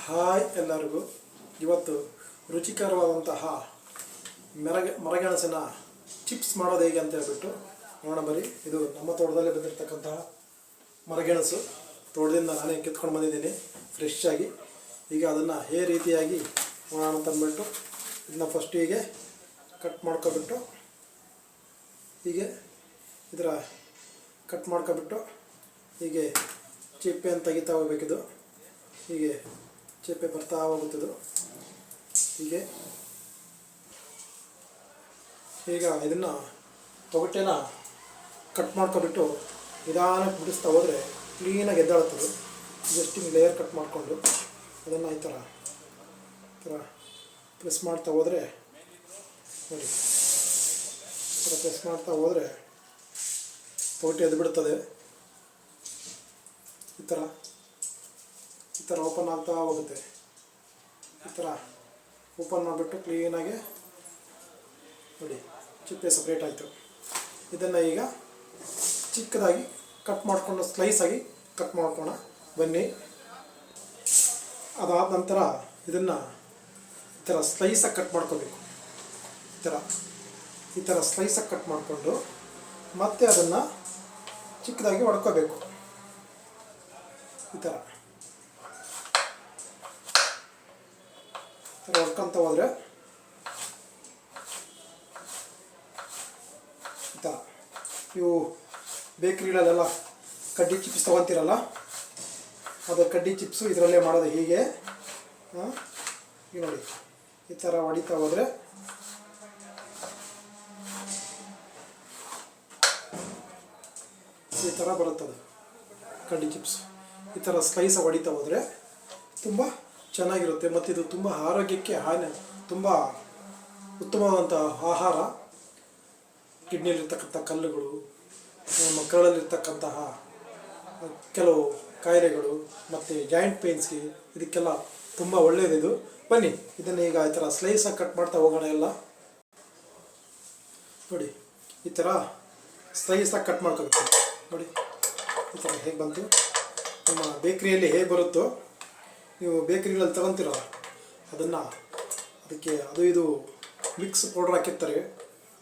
Hi ಎಲ್ಲರಿಗೂ. ಇವತ್ತು ರುಚಿಕರವಾದಂತಹ ಮೆರಗ, ಮರಗೆಣಸಿನ chips ಮಾಡೋದು ಹೇಗೆ ಅಂತ ಹೇಳ್ಬಿಟ್ಟು ನೋಡೋಣ ಬರೀ ಇದು ನಮ್ಮ ತೋಟದಲ್ಲಿ ಬಂದಿರತಕ್ಕಂತಹ ಮರಗೆಣಸು. ತೋಟದಿಂದ ನಾನೇ ಕಿತ್ಕೊಂಡು ಬಂದಿದ್ದೀನಿ ಫ್ರೆಶ್ ಆಗಿ. ಈಗ ಅದನ್ನು ಹೇ ರೀತಿಯಾಗಿ ಮಾಡೋಣ ಅಂತ ಅಂದ್ಬಿಟ್ಟು ಇದನ್ನ ಫಸ್ಟ್ ಹೀಗೆ ಕಟ್ ಮಾಡ್ಕೊಬಿಟ್ಟು ಹೀಗೆ ಇದರ ಕಟ್ ಮಾಡ್ಕೊಬಿಟ್ಟು ಹೀಗೆ ಚಿಪ್ಪೆಯನ್ನು ತೆಗಿತಾ ಹೋಗ್ಬೇಕಿದು. ಹೀಗೆ ಚಿಪ್ಪೆ ಬರ್ತಾ ಹೋಗುತ್ತದೆ. ಹೀಗೆ. ಈಗ ಇದನ್ನು ತೊಗಟೆನ ಕಟ್ ಮಾಡ್ಕೊಂಡ್ಬಿಟ್ಟು ನಿಧಾನಕ್ಕೆ ಬಿಡಿಸ್ತಾ ಹೋದರೆ ಕ್ಲೀನಾಗಿ ಎದ್ದಾಳುತ್ತದೆ. ಜಸ್ಟ್ ಹಿಂಗೆ ಲೇಯರ್ ಕಟ್ ಮಾಡಿಕೊಂಡು ಅದನ್ನು ಈ ಥರ ಈ ಥರ ಪ್ರೆಸ್ ಮಾಡ್ತಾ ಹೋದರೆ, ನೋಡಿ. ಥರ ಪ್ರೆಸ್ ಮಾಡ್ತಾ ಹೋದರೆ ತೊಗಟೆ ಎದ್ದು ಬಿಡುತ್ತದೆ ಈ ಥರ ಥರ ಓಪನ್ ಆಗ್ತಾ ಹೋಗುತ್ತೆ. ಈ ಥರ ಓಪನ್ ಮಾಡಿಬಿಟ್ಟು ಕ್ಲೀನಾಗಿ ನೋಡಿ, ಚಿಪ್ಪೆ ಸಪ್ರೇಟ್ ಆಯಿತು. ಇದನ್ನು ಈಗ ಚಿಕ್ಕದಾಗಿ ಕಟ್ ಮಾಡಿಕೊಂಡು ಸ್ಲೈಸಾಗಿ ಕಟ್ ಮಾಡ್ಕೋಣ. ಬನ್ನಿ. ಅದಾದ ನಂತರ ಇದನ್ನು ಈ ಥರ ಸ್ಲೈಸಾಗಿ ಕಟ್ ಮಾಡ್ಕೋಬೇಕು. ಈ ಥರ ಈ ಥರ ಸ್ಲೈಸಾಗಿ ಕಟ್ ಮಾಡಿಕೊಂಡು ಮತ್ತೆ ಅದನ್ನು ಚಿಕ್ಕದಾಗಿ ಹೊಡ್ಕೋಬೇಕು ಈ ಥರ ಈ ಥರ ಹೊಡ್ಕೊಂತ ಹೋದರೆ? ಥರ ಇವು ಬೇಕ್ರಿಗಳಲ್ಲೆಲ್ಲ ಕಡ್ಡಿ ಚಿಪ್ಸ್ ತೊಗೊತೀರಲ್ಲ? ಅದು ಕಡ್ಡಿ ಚಿಪ್ಸು ಇದರಲ್ಲೇ ಮಾಡೋದು ಹೀಗೆ. ನೋಡಿ, ಈ ಥರ ಹೊಡಿತಾ ಹೋದರೆ? ಈ ಥರ ಬರುತ್ತದೆ ಕಡ್ಡಿ ಚಿಪ್ಸ್. ಈ ಥರ ಸ್ಲೈಸ್ ಹೊಡಿತಾ ಹೋದರೆ ತುಂಬ ಚೆನ್ನಾಗಿರುತ್ತೆ ಮತ್ತು ಇದು ತುಂಬ ಆರೋಗ್ಯಕ್ಕೆ ಹಾನಿ, ತುಂಬ ಉತ್ತಮವಾದಂಥ ಆಹಾರ. ಕಿಡ್ನಿಯಲ್ಲಿರ್ತಕ್ಕಂಥ ಕಲ್ಲುಗಳು, ನಮ್ಮ ಕರಳಲ್ಲಿರ್ತಕ್ಕಂತಹ ಕೆಲವು ಕಾಯಿಲೆಗಳು ಮತ್ತು ಜಾಯಿಂಟ್ ಪೇನ್ಸ್ಗೆ ಇದಕ್ಕೆಲ್ಲ ತುಂಬ ಒಳ್ಳೆಯದಿದು ಬನ್ನಿ, ಇದನ್ನು ಈಗ ಈ ಥರ ಸ್ಲೈಸಾಗಿ ಕಟ್ ಮಾಡ್ತಾ ಹೋಗೋಣ ಎಲ್ಲ. ನೋಡಿ, ಈ ಥರ ಸ್ಲೈಸಾಗಿ ಕಟ್ ಮಾಡ್ಕೋಬೇಕು. ನೋಡಿ, ಈ ಥರ ಹೇಗೆ ಬಂತು? ನಮ್ಮ ಬೇಕ್ರಿಯಲ್ಲಿ ಹೇಗೆ ಬರುತ್ತೋ ನೀವು ಬೇಕರಿಗಳಲ್ಲಿ ತಗೊಂತೀರ? ಅದನ್ನು ಅದಕ್ಕೆ ಅದು ಇದು ಮಿಕ್ಸ್ ಪೌಡ್ರ್ ಹಾಕಿರ್ತಾರೆ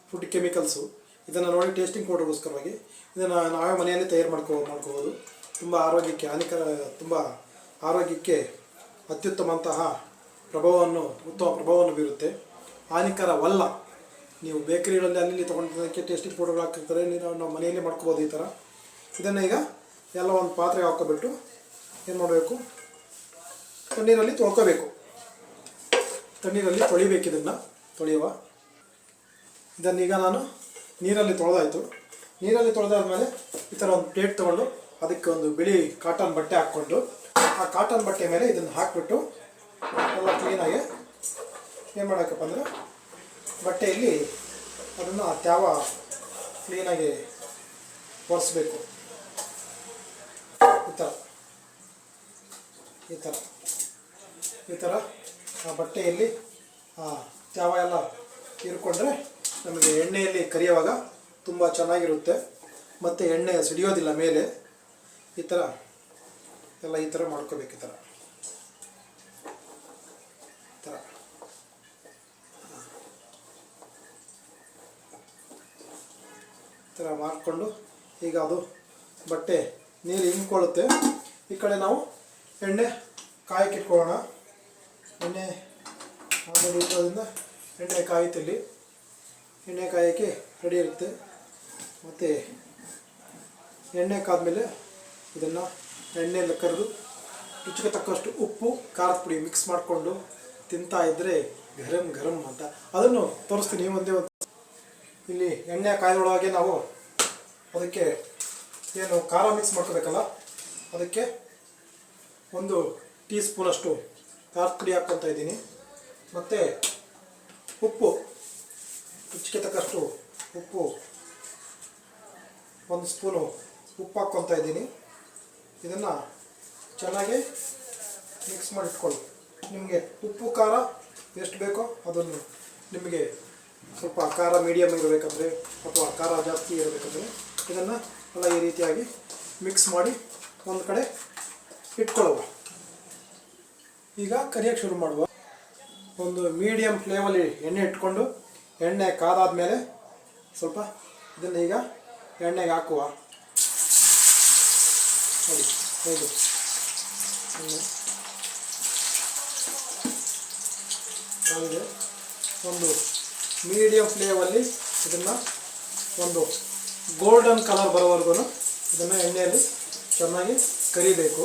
ಫುಡ್ ಕೆಮಿಕಲ್ಸು ಇದನ್ನು ನೋಡಿ ಟೇಸ್ಟಿಂಗ್ ಪೌಡರ್ಗೋಸ್ಕರವಾಗಿ ಇದನ್ನು ನಾವೇ ಮನೆಯಲ್ಲಿ ತಯಾರು ಮಾಡ್ಕೋ, ಮಾಡ್ಕೋಬೋದು. ತುಂಬ ಆರೋಗ್ಯಕ್ಕೆ ಹಾನಿಕರ, ತುಂಬ ಆರೋಗ್ಯಕ್ಕೆ ಅತ್ಯುತ್ತಮಂತಹ ಪ್ರಭಾವವನ್ನು, ಉತ್ತಮ ಪ್ರಭಾವವನ್ನು ಬೀರುತ್ತೆ. ಹಾನಿಕರವಲ್ಲ. ನೀವು ಬೇಕರಿಗಳಲ್ಲಿ ಅಲ್ಲಿ ತೊಗೊಂಡಿದ್ದಕ್ಕೆ ಟೇಸ್ಟಿಂಗ್ ಪೌಡರ್ ಹಾಕಿರ್ತಾರೆ, ನೀವು ನಾವು ಮನೆಯಲ್ಲೇ ಮಾಡ್ಕೋಬೋದು ಈ ಥರ ಇದನ್ನು ಈಗ ಎಲ್ಲ ಒಂದು ಪಾತ್ರೆಗೆ ಹಾಕೋಬಿಟ್ಟು ಏನು ಮಾಡಬೇಕು? ತಣ್ಣೀರಲ್ಲಿ ತೊಳ್ಕೋಬೇಕು. ತಣ್ಣೀರಲ್ಲಿ ತೊಳಿಬೇಕು ಇದನ್ನು, ತೊಳೆಯುವ. ಇದನ್ನೀಗ ನಾನು ನೀರಲ್ಲಿ ತೊಳೆದಾಯಿತು. ನೀರಲ್ಲಿ ತೊಳೆದಾದ್ಮೇಲೆ ಈ ಥರ ಒಂದು ಪ್ಲೇಟ್ ತೊಗೊಂಡು ಅದಕ್ಕೆ ಒಂದು ಬಿಳಿ ಕಾಟನ್ ಬಟ್ಟೆ ಹಾಕ್ಕೊಂಡು, ಆ ಕಾಟನ್ ಬಟ್ಟೆ ಮೇಲೆ ಇದನ್ನು ಹಾಕ್ಬಿಟ್ಟು ಎಲ್ಲ ಕ್ಲೀನಾಗಿ ಏನು ಮಾಡೋಕ್ಕಪ್ಪ ಅಂದರೆ ಬಟ್ಟೆಯಲ್ಲಿ ಅದನ್ನು ತ್ಯಾವ ಕ್ಲೀನಾಗಿ ಒರೆಸ್ಬೇಕು. ಈ ಥರ ಈ ಥರ ಈ ಥರ ಆ ಬಟ್ಟೆಯಲ್ಲಿ ತ್ಯಾವ ಎಲ್ಲ ಹೀರ್ಕೊಂಡ್ರೆ ನಮಗೆ ಎಣ್ಣೆಯಲ್ಲಿ ಕರಿಯುವಾಗ ತುಂಬ ಚೆನ್ನಾಗಿರುತ್ತೆ. ಮತ್ತು ಎಣ್ಣೆ ಸಿಡಿಯೋದಿಲ್ಲ ಮೇಲೆ. ಈ ಥರ ಎಲ್ಲ ಈ ಥರ ಮಾಡ್ಕೋಬೇಕು ಈ ಥರ. ಈ ಥರ. ಈ ಥರ ಮಾಡಿಕೊಂಡು ಈಗ ಅದು ಬಟ್ಟೆ ನೀರು ಹಿಂಗ್ಕೊಳ್ಳುತ್ತೆ ಈ ಕಡೆ ನಾವು ಎಣ್ಣೆ ಕಾಯಕ್ಕೆ ಇಟ್ಕೊಳ್ಳೋಣ. ಎಣ್ಣೆ ಆಮೇಲೆ ಇಟ್ಟೋದ್ರಿಂದ ಎಣ್ಣೆ ಕಾಯುತ್ತಿಲ್ಲಿ ಎಣ್ಣೆ ಕಾಯೋಕ್ಕೆ ರೆಡಿ ಇರುತ್ತೆ. ಮತ್ತು ಎಣ್ಣೆ ಕಾದ್ಮೇಲೆ ಇದನ್ನು ಎಣ್ಣೆಯಲ್ಲಿ ಕರೆದು ರುಚಿಗೆ ತಕ್ಕಷ್ಟು ಉಪ್ಪು, ಖಾರದ ಪುಡಿ ಮಿಕ್ಸ್ ಮಾಡಿಕೊಂಡು ತಿಂತಾ ಇದ್ದರೆ ಗರಂ ಗರಂ ಅಂತ. ಅದನ್ನು ತೋರಿಸ್ತೀನಿ ಒಂದೇ ಒಂದು. ಇಲ್ಲಿ ಎಣ್ಣೆ ಕಾಯ್ದೊಳಗೆ ನಾವು ಅದಕ್ಕೆ ಏನು ಖಾರ ಮಿಕ್ಸ್ ಮಾಡ್ಕೋಬೇಕಲ್ಲ? ಅದಕ್ಕೆ ಒಂದು ಟೀ ಸ್ಪೂನಷ್ಟು ಖಾರದ ಪುಡಿ ಹಾಕ್ಕೊತಾ ಇದ್ದೀನಿ. ಮತ್ತು ಉಪ್ಪು ರುಚಿಗೆ ತಕ್ಕಷ್ಟು ಉಪ್ಪು, ಒಂದು ಸ್ಪೂನು ಉಪ್ಪು ಹಾಕ್ಕೊತಾ ಇದ್ದೀನಿ. ಇದನ್ನು ಚೆನ್ನಾಗಿ ಮಿಕ್ಸ್ ಮಾಡಿಟ್ಕೊಳ್ಳಿ. ನಿಮಗೆ ಉಪ್ಪು, ಖಾರ ಎಷ್ಟು ಬೇಕೋ ಅದನ್ನು ನಿಮಗೆ ಸ್ವಲ್ಪ ಖಾರ ಮೀಡಿಯಮ್ ಇರಬೇಕಂದ್ರೆ ಅಥವಾ ಖಾರ ಜಾಸ್ತಿ ಇರಬೇಕಂದ್ರೆ ಇದನ್ನು ಎಲ್ಲ ಈ ರೀತಿಯಾಗಿ ಮಿಕ್ಸ್ ಮಾಡಿ ಒಂದು ಕಡೆ ಇಟ್ಕೊಳ್ಳುವ ಈಗ ಕರಿಯೋಕ್ಕೆ ಶುರು ಮಾಡುವ. ಒಂದು ಮೀಡಿಯಮ್ ಫ್ಲೇಮಲ್ಲಿ ಎಣ್ಣೆ ಇಟ್ಕೊಂಡು ಎಣ್ಣೆ ಕಾದಾದ್ಮೇಲೆ ಸ್ವಲ್ಪ ಇದನ್ನು ಈಗ ಎಣ್ಣೆಗೆ ಹಾಕುವ. ನೋಡಿ ಹೌದು ಹೌದು ಒಂದು ಮೀಡಿಯಂ ಫ್ಲೇಮಲ್ಲಿ ಇದನ್ನು ಒಂದು ಗೋಲ್ಡನ್ ಕಲರ್ ಬರೋವರೆಗೂ ಇದನ್ನು ಎಣ್ಣೆಯಲ್ಲಿ ಚೆನ್ನಾಗಿ ಕರಿಬೇಕು.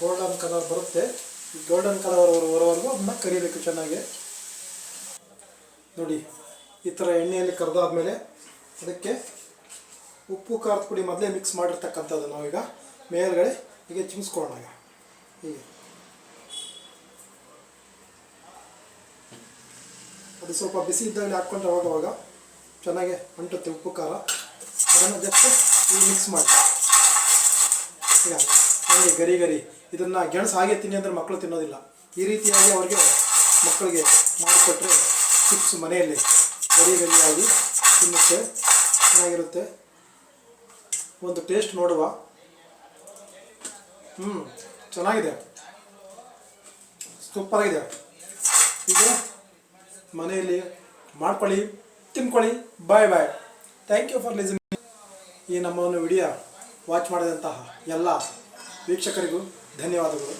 ಗೋಲ್ಡನ್ ಕಲರ್ ಬರುತ್ತೆ. ಗೋಲ್ಡನ್ ಕಲರ್ ಬರೋವರೆಗೂ ಅದನ್ನ ಕರಿಬೇಕು ಚೆನ್ನಾಗಿ. ನೋಡಿ, ಈ ಥರ ಎಣ್ಣೆಯಲ್ಲಿ ಕರೆದಾದ್ಮೇಲೆ ಅದಕ್ಕೆ ಉಪ್ಪು, ಖಾರದ ಪುಡಿ ಮೊದಲೇ ಮಿಕ್ಸ್ ಮಾಡಿರ್ತಕ್ಕಂಥದ್ದು ನಾವೀಗ. ಮೇಲ್ಗಡೆ ಹೀಗೆ ಚಿಮ್ಸ್ಕೊಳ್ಳೋಣ ಹೀಗೆ. ಅದು ಸ್ವಲ್ಪ ಬಿಸಿ ಇದ್ದಾಗಲೇ ಹಾಕ್ಕೊಂಡ್ರೆ ಅವಾಗ ಚೆನ್ನಾಗೆ ಅಂಟುತ್ತೆ ಉಪ್ಪು, ಖಾರ. ಅದನ್ನು ಜಸ್ಟ್ ಮಿಕ್ಸ್ ಮಾಡಿ. ಈಗ ಹಂಗೆ ಗರಿ ಗರಿ. ಇದನ್ನು ಗೆಣಸು ಹಾಗೆ ತಿನ್ನಿ ಅಂದರೆ ಮಕ್ಕಳು ತಿನ್ನೋದಿಲ್ಲ. ಈ ರೀತಿಯಾಗಿ ಅವ್ರಿಗೆ ಮಕ್ಕಳಿಗೆ ಮಾಡಿಕೊಟ್ರೆ ಚಿಪ್ಸ್ ಮನೆಯಲ್ಲಿ ಗರಿ ಗರಿಯಾಗಿ ತಿನ್ನುತ್ತೆ. ಚೆನ್ನಾಗಿರುತ್ತೆ. ಒಂದು ಟೇಸ್ಟ್ ನೋಡುವ. ಹ್ಞೂ ಚೆನ್ನಾಗಿದೆ. ಸೂಪರಾಗಿದೆ ಈಗ ಮನೆಯಲ್ಲಿ ಮಾಡ್ಕೊಳ್ಳಿ, ತಿನ್ಕೊಳ್ಳಿ. Bye bye thank you for listening ಈ ನಮ್ಮ ವಿಡಿಯೋ ವಾಚ್ ಮಾಡಿದಂತಹ ಎಲ್ಲ ವೀಕ್ಷಕರಿಗೂ ಧನ್ಯವಾದಗಳು